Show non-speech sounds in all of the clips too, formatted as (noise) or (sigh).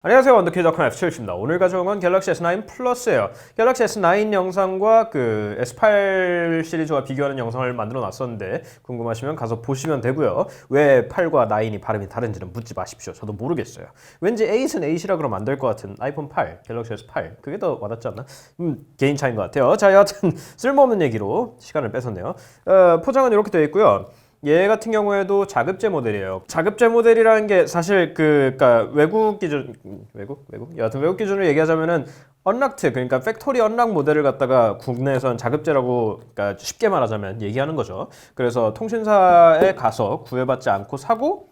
안녕하세요 원더키드컴 F7입니다. 오늘 가져온 건 갤럭시 S9 플러스예요. 갤럭시 S9 영상과 그 S8 시리즈와 비교하는 영상을 만들어 놨었는데 궁금하시면 가서 보시면 되고요. 왜 8과 9이 발음이 다른지는 묻지 마십시오. 저도 모르겠어요. 왠지 8은 8이라 그러면 안 될 것 같은 아이폰 8, 갤럭시 S8 그게 더 와닿지 않나? 음, 개인 차이인 것 같아요. 자 여하튼 쓸모없는 얘기로 시간을 뺏었네요. 어, 포장은 이렇게 되어 있고요. 얘 같은 경우에도 자급제 모델이에요. 자급제 모델이라는 게 사실 그 그러니까 외국 기준 음, 외국 외국 여하튼 외국 기준으로 얘기하자면은 언락트 그러니까 팩토리 언락 모델을 갖다가 국내에선 자급제라고 그러니까 쉽게 말하자면 얘기하는 거죠. 그래서 통신사에 가서 구애받지 않고 사고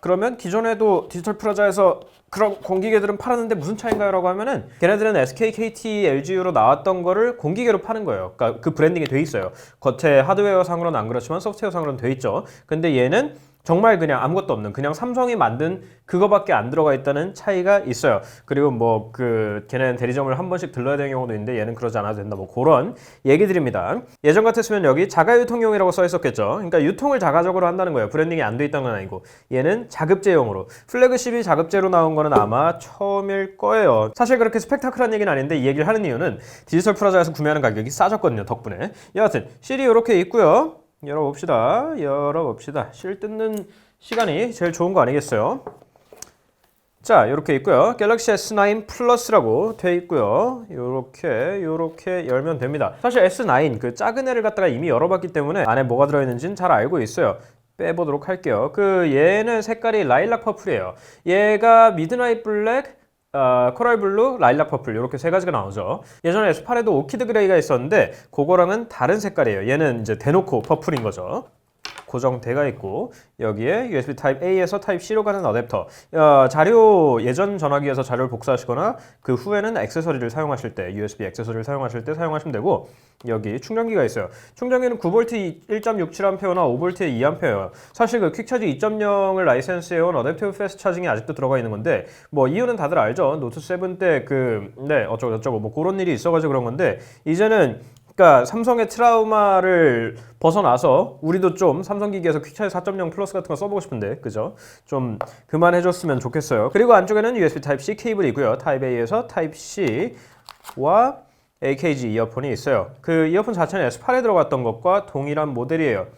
그러면 기존에도 디지털 프라자에서 그런 공기계들은 팔았는데 무슨 차이인가요? 라고 하면은 걔네들은 SK, KT, LGU로 나왔던 거를 공기계로 파는 거예요. 그러니까 그 브랜딩이 돼 있어요. 겉에 하드웨어 상으로는 안 그렇지만 소프트웨어 상으로는 돼 있죠. 근데 얘는 정말 그냥 아무것도 없는 그냥 삼성이 만든 그거밖에 안 들어가 있다는 차이가 있어요. 그리고 뭐 그 걔네는 대리점을 한 번씩 들러야 되는 경우도 있는데 얘는 그러지 않아도 된다. 뭐 그런 얘기들입니다. 예전 같았으면 여기 자가 유통용이라고 써 있었겠죠. 그러니까 유통을 자가적으로 한다는 거예요. 브랜딩이 안 돼 있다는 건 아니고 얘는 자급제용으로 플래그십이 자급제로 나온 거는 아마 처음일 거예요. 사실 그렇게 스펙타클한 얘기는 아닌데 이 얘기를 하는 이유는 디지털 프라자에서 구매하는 가격이 싸졌거든요. 덕분에. 여하튼 실이 이렇게 있고요. 열어봅시다. 열어봅시다. 실 뜯는 시간이 제일 좋은 거 아니겠어요? 자, 이렇게 있고요. 갤럭시 S9 플러스라고 돼 있고요. 요렇게 열면 됩니다. 사실 S9 그 작은 애를 갖다가 이미 열어봤기 때문에 안에 뭐가 들어있는지는 잘 알고 있어요. 빼보도록 할게요. 그 얘는 색깔이 라일락 퍼플이에요. 얘가 미드나잇 블랙, 어, 코랄 블루, 라일락 퍼플 이렇게 세 가지가 나오죠. 예전에 S8에도 오키드 그레이가 있었는데 그거랑은 다른 색깔이에요. 얘는 이제 대놓고 퍼플인 거죠. 고정돼가 있고 여기에 USB 타입 A에서 타입 C로 가는 어댑터. 어, 자료 예전 전화기에서 자료를 복사하시거나 그 후에는 액세서리를 사용하실 때 USB 액세서리를 사용하실 때 사용하시면 되고 여기 충전기가 있어요. 충전기는 9V 1.67A나 5V의 2A예요. 사실 그 퀵차지 2.0을 라이센스해온 어댑티브 패스트 차징이 아직도 들어가 있는 건데 뭐 이유는 다들 알죠? 노트 7 때그네 어쩌고 저쩌고 뭐 그런 일이 있어가지고 그런 건데 이제는 그러니까 삼성의 트라우마를 벗어나서 우리도 좀 삼성 기기에서 퀵차이 4.0 플러스 같은 거 써보고 싶은데 그죠? 좀 그만해줬으면 좋겠어요. 그리고 안쪽에는 USB Type-C 케이블이 있고요. 타입 A에서 타입 C와 AKG 이어폰이 있어요. 그 이어폰 자체는 S8에 들어갔던 것과 동일한 모델이에요.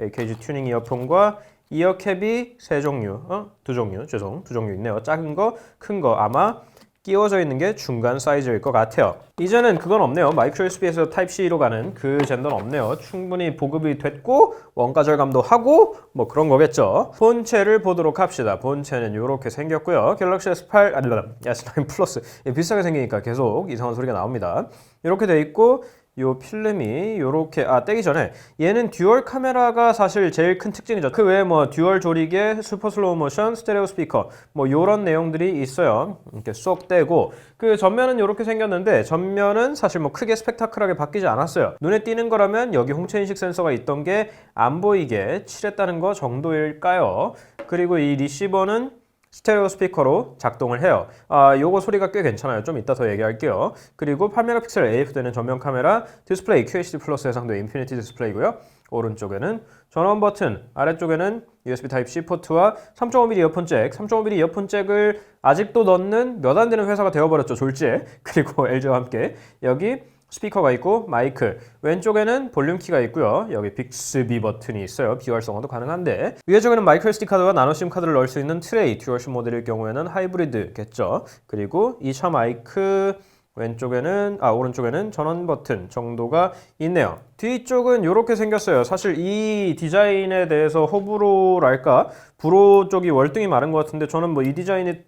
AKG 튜닝 이어폰과 이어캡이 세 종류, 어? 두 종류, 죄송, 두 종류 있네요. 작은 거, 큰 거 아마 끼워져 있는 게 중간 사이즈일 것 같아요. 이제는 그건 없네요. 마이크로 USB에서 타입C로 가는 그 젠더는 없네요. 충분히 보급이 됐고 원가 절감도 하고 뭐 그런 거겠죠. 본체를 보도록 합시다. 본체는 이렇게 생겼고요. 갤럭시 S8 아니 S9 플러스 예, 비슷하게 생기니까 계속 이상한 소리가 나옵니다. 이렇게 돼 있고 요 필름이 요렇게 아 떼기 전에 얘는 듀얼 카메라가 사실 제일 큰 특징이죠. 그 외에 뭐 듀얼 조리개, 슈퍼 슬로우 모션, 스테레오 스피커 뭐 요런 내용들이 있어요. 이렇게 쏙 떼고 그 전면은 요렇게 생겼는데 전면은 사실 뭐 크게 스펙타클하게 바뀌지 않았어요. 눈에 띄는 거라면 여기 홍채 인식 센서가 있던 게 안 보이게 칠했다는 거 정도일까요? 그리고 이 리시버는 스테레오 스피커로 작동을 해요. 아, 요거 소리가 꽤 괜찮아요. 좀 이따 더 얘기할게요. 그리고 8메가픽셀 AF 되는 전면 카메라, 디스플레이 QHD 플러스 해상도 인피니티 디스플레이고요. 오른쪽에는 전원 버튼, 아래쪽에는 USB Type-C 포트와 3.5mm 이어폰 잭, 3.5mm 이어폰 잭을 아직도 넣는 몇 안 되는 회사가 되어버렸죠. 졸지에. (laughs) 그리고 LG와 함께 여기 스피커가 있고 마이크 왼쪽에는 볼륨 키가 있고요 여기 빅스비 버튼이 있어요 비활성화도 가능한데 위에 쪽에는 마이크로 SD 카드와 나노 심 카드를 넣을 수 있는 트레이 듀얼심 모델일 경우에는 하이브리드겠죠 그리고 2차 마이크 왼쪽에는 아 오른쪽에는 전원 버튼 정도가 있네요. 뒤쪽은 이렇게 생겼어요. 사실 이 디자인에 대해서 호불호랄까 불호 쪽이 월등히 많은 것 같은데 저는 뭐 이 디자인이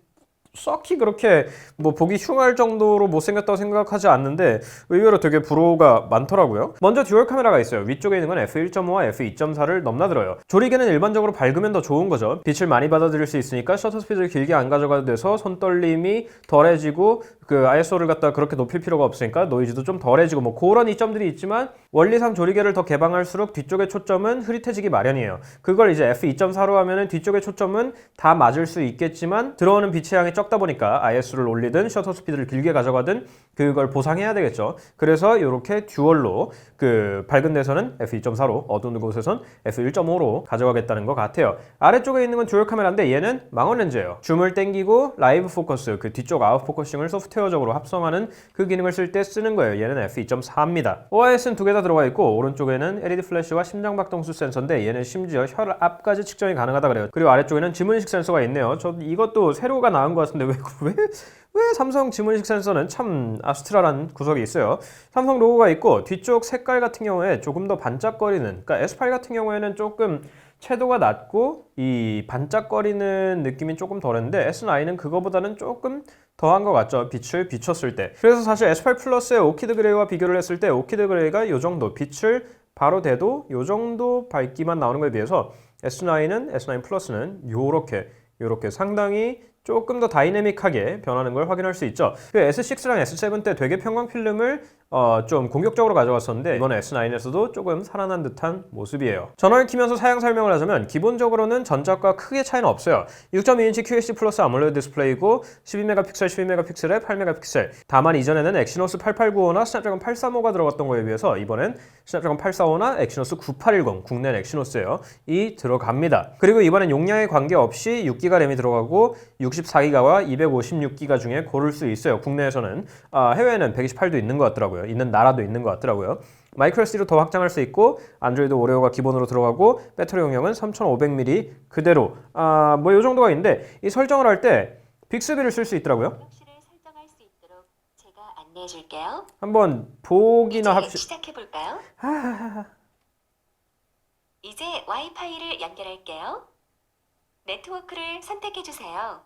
썩히 그렇게 뭐 보기 흉할 정도로 못생겼다고 생각하지 않는데 의외로 되게 불호가 많더라고요. 먼저 듀얼 카메라가 있어요. 위쪽에 있는 건 f1.5와 f2.4를 넘나들어요. 조리개는 일반적으로 밝으면 더 좋은 거죠. 빛을 많이 받아들일 수 있으니까 셔터 스피드를 길게 안 가져가도 돼서 손떨림이 덜해지고 그 ISO를 갖다 그렇게 높일 필요가 없으니까 노이즈도 좀 덜해지고 뭐 그런 이점들이 있지만 원리상 조리개를 더 개방할수록 뒤쪽의 초점은 흐릿해지기 마련이에요. 그걸 이제 f2.4로 하면은 뒤쪽의 초점은 다 맞을 수 있겠지만 들어오는 빛의 양이 적다 보니까 ISO를 올리든 셔터 스피드를 길게 가져가든 그걸 보상해야 되겠죠. 그래서 이렇게 듀얼로 그 밝은 데서는 f2.4로 어두운 곳에선 f1.5로 가져가겠다는 것 같아요. 아래쪽에 있는 건 듀얼 카메라인데 얘는 망원 렌즈예요. 줌을 땡기고 라이브 포커스 그 뒤쪽 아웃 포커싱을 소프트웨어적으로 합성하는 그 기능을 쓸 때 쓰는 거예요. 얘는 f2.4입니다. OIS는 두 개 다 들어가 있고 오른쪽에는 LED 플래시와 심장 박동수 센서인데 얘는 심지어 혈압까지 측정이 가능하다 그래요. 그리고 아래쪽에는 지문인식 센서가 있네요. 저 이것도 새로가 나온 것 같은데 왜 왜, 왜 삼성 지문인식 센서는 참 아스트라란 구석이 있어요. 삼성 로고가 있고 뒤쪽 색깔 같은 경우에 조금 더 반짝거리는 그러니까 S8 같은 경우에는 조금 채도가 낮고 이 반짝거리는 느낌이 조금 덜했는데 S9은 그거보다는 조금 더한 것 같죠. 빛을 비췄을 때. 그래서 사실 S8 플러스의 오키드 그레이와 비교를 했을 때 오키드 그레이가 이 정도 빛을 바로 대도 이 정도 밝기만 나오는 거에 비해서 S9은 S9 플러스는 요렇게 요렇게 상당히 조금 더 다이내믹하게 변하는 걸 확인할 수 있죠. 그 S6랑 S7 때 되게 평광 필름을 어, 좀 공격적으로 가져왔었는데 이번에 S9에서도 조금 살아난 듯한 모습이에요. 전원을 키면서 사양 설명을 하자면 기본적으로는 전작과 크게 차이는 없어요. 6.2인치 QHD 플러스 아몰레드 디스플레이고 12메가픽셀, 12메가픽셀에 8메가픽셀. 다만 이전에는 엑시노스 8895나 스냅드래곤 835가 들어갔던 거에 비해서 이번엔 스냅드래곤 845나 엑시노스 9810 국내 엑시노스예요. 이 들어갑니다. 그리고 이번엔 용량에 관계없이 6기가 램이 들어가고 64기가와 256기가 중에 고를 수 있어요. 국내에서는 아, 해외에는 128도 있는 것 같더라고요. 있는 나라도 있는 것 같더라고요. 마이크로 SD로 더 확장할 수 있고 안드로이드 오레오가 기본으로 들어가고 배터리 용량은 3500mAh 그대로 아, 뭐 이 정도가 있는데 이 설정을 할 때 빅스비를 쓸 수 있더라고요. 한번 보기나 합시. 시작해 볼까요? 이제 와이파이를 연결할게요. 네트워크를 선택해 주세요.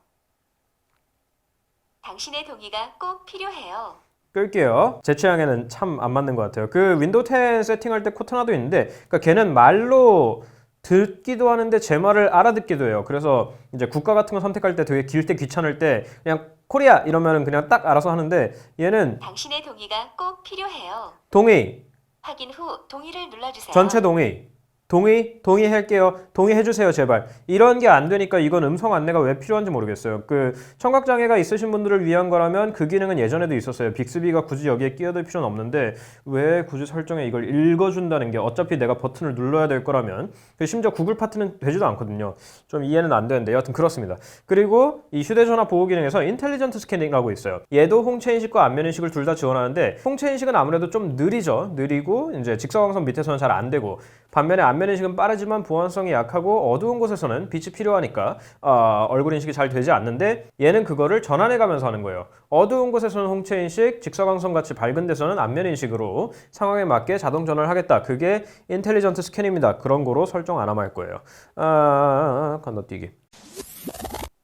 당신의 동의가 꼭 필요해요. 끌게요. 제 취향에는 참 안 맞는 것 같아요. 그 윈도우 10 세팅할 때 코트나도 있는데, 그러니까 걔는 말로 듣기도 하는데 제 말을 알아듣기도 해요. 그래서 이제 국가 같은 거 선택할 때 되게 길 때 귀찮을 때 그냥 코리아 이러면은 그냥 딱 알아서 하는데 얘는 당신의 동의가 꼭 필요해요. 동의, 확인 후 동의를 눌러주세요. 전체 동의. 동의, 동의할게요. 동의해주세요, 제발. 이런 게 안 되니까 이건 음성 안내가 왜 필요한지 모르겠어요. 그 청각 장애가 있으신 분들을 위한 거라면 그 기능은 예전에도 있었어요. 빅스비가 굳이 여기에 끼어들 필요는 없는데 왜 굳이 설정에 이걸 읽어준다는 게 어차피 내가 버튼을 눌러야 될 거라면 그 심지어 구글 파트는 되지도 않거든요. 좀 이해는 안 되는데 여하튼 그렇습니다. 그리고 이 휴대전화 보호 기능에서 인텔리전트 스캐닝이라고 있어요. 얘도 홍채 인식과 안면 인식을 둘 다 지원하는데 홍채 인식은 아무래도 좀 느리죠. 느리고 이제 직사광선 밑에서는 잘 안 되고 반면에 안면 인식은 빠르지만 보안성이 약하고 어두운 곳에서는 빛이 필요하니까 어, 얼굴 인식이 잘 되지 않는데 얘는 그거를 전환해 가면서 하는 거예요. 어두운 곳에서는 홍채 인식, 직사광선 같이 밝은 데서는 안면 인식으로 상황에 맞게 자동 전환을 하겠다. 그게 인텔리전트 스캔입니다. 그런 거로 설정 안 하면 할 거예요. 아, 건너뛰기.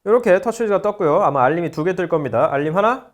이렇게 터치가 떴고요. 아마 알림이 두 개 뜰 겁니다. 알림 하나,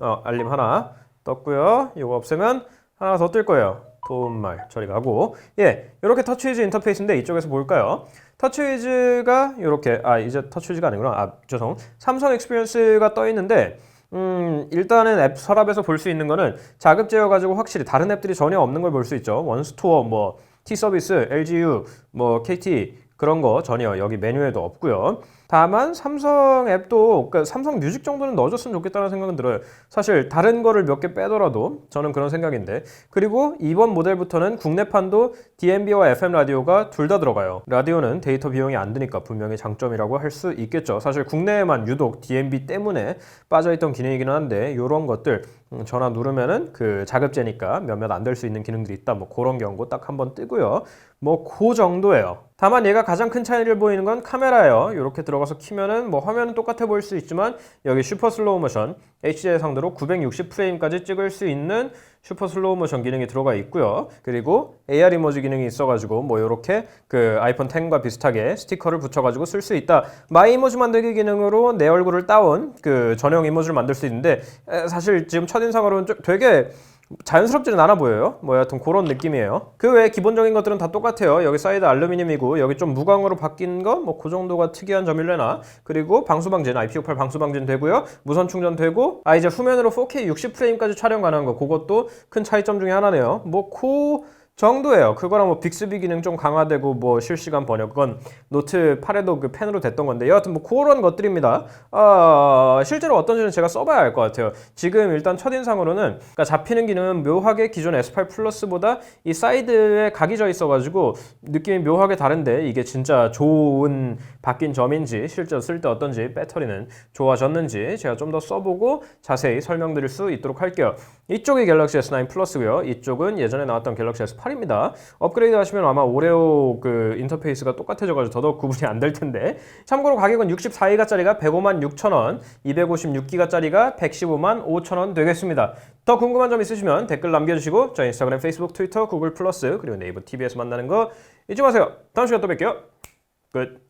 어, 알림 하나 떴고요. 이거 없애면 하나 더 뜰 거예요. 도움말 처리 가고. 예 이렇게 터치위즈 인터페이스인데 이쪽에서 볼까요? 터치위즈가 이렇게 아 이제 터치위즈가 아니구나. 아 죄송. 삼성 익스피리언스가 떠 있는데 음 일단은 앱 서랍에서 볼 수 있는 거는 자급제여 가지고 확실히 다른 앱들이 전혀 없는 걸 볼 수 있죠. 원스토어 뭐 T 서비스 LGU 뭐 KT 그런 거 전혀 여기 메뉴에도 없고요. 다만 삼성 앱도 그러니까 삼성 뮤직 정도는 넣어줬으면 좋겠다는 생각은 들어요. 사실 다른 거를 몇 개 빼더라도 저는 그런 생각인데 그리고 이번 모델부터는 국내판도 DMB와 FM 라디오가 둘 다 들어가요. 라디오는 데이터 비용이 안 드니까 분명히 장점이라고 할 수 있겠죠. 사실 국내에만 유독 DMB 때문에 빠져있던 기능이기는 한데 이런 것들 음, 전화 누르면은 그 자급제니까 몇몇 안 될 수 있는 기능들이 있다. 뭐 그런 경고 딱 한번 뜨고요. 뭐 그 정도예요. 다만 얘가 가장 큰 차이를 보이는 건 카메라예요. 이렇게 들어가서 키면은 뭐 화면은 똑같아 보일 수 있지만 여기 슈퍼 슬로우 모션 HDR 상대로 960 프레임까지 찍을 수 있는 슈퍼 슬로우 모션 기능이 들어가 있고요. 그리고 AR 이모지 기능이 있어가지고 뭐 이렇게 그 아이폰 10과 비슷하게 스티커를 붙여가지고 쓸 수 있다. 마이 이모지 만들기 기능으로 내 얼굴을 따온 그 전용 이모지를 만들 수 있는데 에, 사실 지금 첫인상으로는 좀 되게 자연스럽지는 않아 보여요. 뭐 여하튼 그런 느낌이에요. 그 외에 기본적인 것들은 다 똑같아요. 여기 사이드 알루미늄이고 여기 좀 무광으로 바뀐 거뭐 그 정도가 특이한 점일래나 그리고 방수 방진 IP68 방수 방진 되고요. 무선 충전 되고 아 이제 후면으로 4K 60 프레임까지 촬영 가능한 거 그것도 큰 차이점 중에 하나네요. 뭐그 정도예요. 그거랑 뭐 빅스비 기능 좀 강화되고 뭐 실시간 번역건 노트 8에도 그 펜으로 됐던 건데 여하튼 뭐 그런 것들입니다. 아 실제로 어떤지는 제가 써봐야 알 것 같아요. 지금 일단 첫인상으로는 그러니까 잡히는 기능은 묘하게 기존 S8 플러스보다 이 사이드에 각이 져 있어가지고 느낌이 묘하게 다른데 이게 진짜 좋은 바뀐 점인지 실제로 쓸때 어떤지 배터리는 좋아졌는지 제가 좀 더 써보고 자세히 설명드릴 수 있도록 할게요. 이쪽이 갤럭시 S9 플러스고요. 이쪽은 예전에 나왔던 갤럭시 S8 입니다. 업그레이드 하시면 아마 오레오 그 인터페이스가 똑같아져가지고 더더욱 구분이 안 될 텐데. 참고로 가격은 64기가짜리가 105만 6천 원, 256기가짜리가 115만 5천 원 되겠습니다. 더 궁금한 점 있으시면 댓글 남겨주시고 저 인스타그램, 페이스북, 트위터, 구글 플러스 그리고 네이버 TV에서 만나는 거 잊지 마세요. 다음 시간 또 뵐게요. 끝.